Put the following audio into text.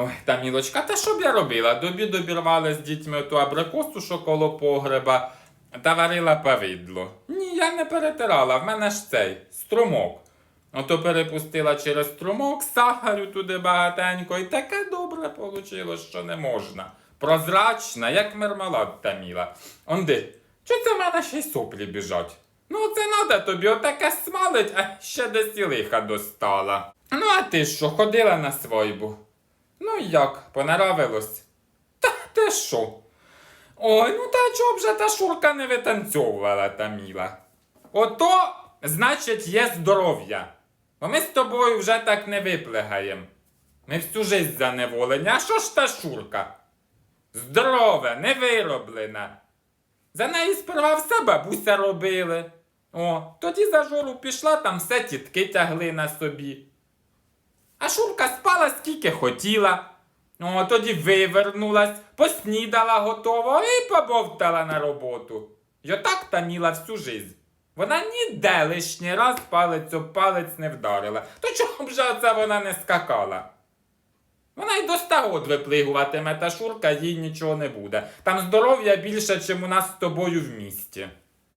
Ой, та мілочка, та що б я робила? До обіду обірвали з дітьми ту абрикосу, що коло погреба, та варила повидло. Ні, я не перетирала, в мене ж цей струмок. Ото перепустила через струмок, сахарю туди багатенько, і таке добре вийшло, що не можна. Прозрачна, як мармелад таміла. Онди, чи це в мене ще й соплі біжать? Ну, це надо тобі отаке смалить, а ще десь і лиха достала. Ну, а ти що, ходила на свойбу? Ну як, понаравилось? Та ти що? Ой, ну та чого б же та шурка не витанцьовувала Таміла? Ото, значить, є здоров'я. Бо ми з тобою вже так не виплегаєм. Ми всю жизнь заневолені. А що ж та шурка? Здорове, не вироблена. За неї сперва все бабуся робили. О, тоді за жору пішла, там все тітки тягли на собі. А Шурка спала скільки хотіла. О, тоді вивернулась, поснідала готово і побовтала на роботу. І отак таміла всю жизнь. Вона ніде лишній раз палець об палець не вдарила. То чого б же це вона не скакала? Вона й до ста год виплигуватиме, та Шурка їй нічого не буде. Там здоров'я більше, чим у нас з тобою в місті.